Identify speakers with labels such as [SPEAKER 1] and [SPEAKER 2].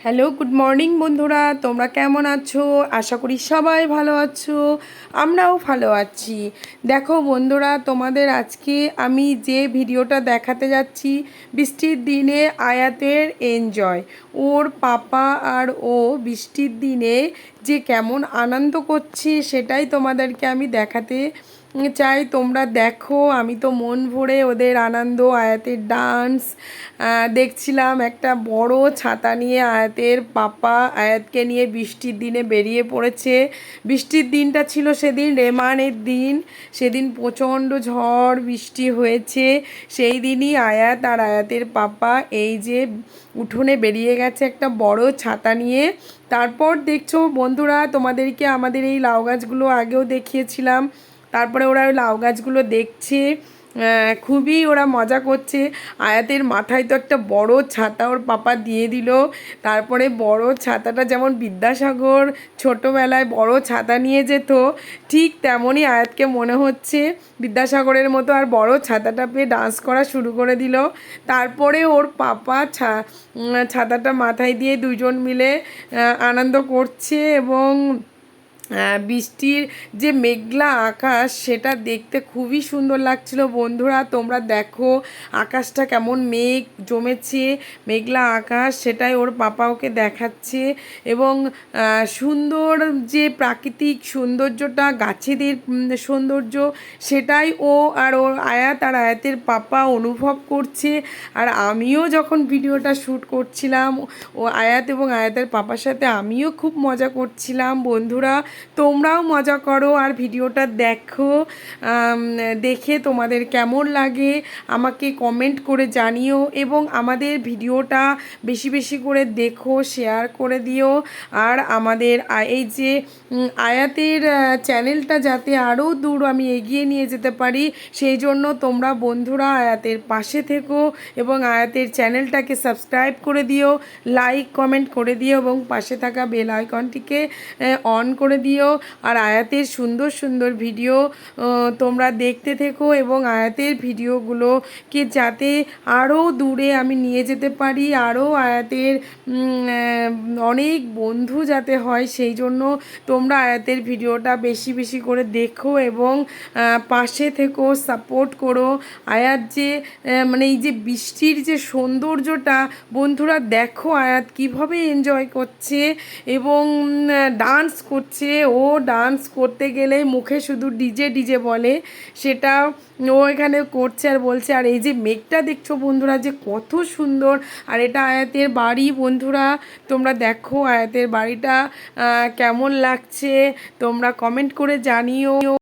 [SPEAKER 1] Hello good morning বন্ধুরা। তোমরা কেমন আছো? আশা করি সবাই ভালো আছো। আমরাও ভালো আছি। দেখো বন্ধুরা, তোমাদের আজকে আমি যে ভিডিওটা দেখাতে যাচ্ছি, বৃষ্টির দিনে আয়াতের এনজয় ওর পাপা আর ও বৃষ্টির দিনে যে কেমন আনন্দ করছে, সেটাই তোমাদেরকে আমি দেখাতে চাই তোমরা দেখো, আমি তো মন ভরে ওদের আনন্দ, আয়াতের ডান্স দেখছিলাম একটা বড় ছাতা নিয়ে আয়াতের পাপা আয়াতকে নিয়ে বৃষ্টির দিনে বেরিয়ে পড়েছে। বৃষ্টির দিনটা ছিল সেদিন, রেমানের দিন। সেদিন প্রচণ্ড ঝড়, বৃষ্টি হয়েছে। সেই দিনই আয়াত আর আয়াতের পাপা এই যে উঠোনে বেরিয়ে গেছে একটা বড় ছাতা নিয়ে। তারপর দেখছ বন্ধুরা, তোমাদেরকে আমাদের এই লাউ গাছগুলো আগেও দেখিয়েছিলাম। তারপরে ওরা ওই লাউ গাছগুলো দেখছে খুবই ওরা মজা করছে। আয়াতের মাথায় তো একটা বড় ছাতা ওর পাপা দিয়ে দিল। তারপরে বড় ছাতাটা যেমন বিদ্যাসাগর ছোটোবেলায় বড় ছাতা নিয়ে যেত, ঠিক তেমনই আয়াতকে মনে হচ্ছে বিদ্যাসাগরের মতো আর বড় ছাতাটা পেয়ে ডান্স করা শুরু করে দিল। তারপরে ওর পাপা ছা ছাতাটা মাথায় দিয়ে দুজন মিলে আনন্দ করছে এবং বৃষ্টির যে মেঘলা আকাশ, সেটা দেখতে খুবই সুন্দর লাগছিল। বন্ধুরা, তোমরা দেখো আকাশটা কেমন মেঘ জমেছে, মেঘলা আকাশ, সেটাই ওর পাপা ওকে দেখাচ্ছে। এবং সুন্দর যে প্রাকৃতিক সৌন্দর্যটা, গাছেদের সৌন্দর্য, সেটাই ও আর ওর আয়াত আর আয়াতের পাপা অনুভব করছে। আর আমিও যখন ভিডিওটা শ্যুট করছিলাম, ও আয়াত এবং আয়াতের পাপার সাথে আমিও খুব মজা করছিলাম। বন্ধুরা তোমরাও মজা করো আর ভিডিওটা দেখো। দেখে তোমাদের কেমন লাগে আমাকে কমেন্ট করে জানিও এবং আমাদের ভিডিওটা বেশি বেশি করে দেখো শেয়ার করে দিও। আর আমাদের এই যে আয়াতের চ্যানেলটা যাতে আরও দূর আমি এগিয়ে নিয়ে যেতে পারি, সেই জন্য তোমরা বন্ধুরা আয়াতের পাশে থেকো এবং আয়াতের চ্যানেলটাকে সাবস্ক্রাইব করে দিও লাইক কমেন্ট করে দিও এবং পাশে থাকা বেল আইকনটিকে অন করে দিও আর আয়াতের সুন্দর সুন্দর ভিডিও তোমরা দেখতে থেকো এবং আয়াতের ভিডিওগুলোকে যাতে আরও দূরে আমি নিয়ে যেতে পারি আরও আয়াতের অনেক বন্ধু যাতে হয়, সেই জন্য তোমরা আয়াতের ভিডিওটা বেশি বেশি করে দেখো এবং পাশে থেকো, সাপোর্ট করো। আয়াত যে মানে এই যে বৃষ্টির যে সৌন্দর্যটা, বন্ধুরা দেখো আয়াত কীভাবে এনজয় করছে এবং ডান্স করছে। ও ডান্স করতে গেলে মুখে শুধু ডিজে ডিজে বলে, সেটা ও এখানে করছে আর বলছে, আর এই যে মেঘটা দেখছ বন্ধুরা, যে কত সুন্দর, আর এটা আয়াতের বাড়ি বন্ধুরা, তোমরা দেখো আয়াতের বাড়িটা কেমন লাগছে, তোমরা কমেন্ট করে জানিও।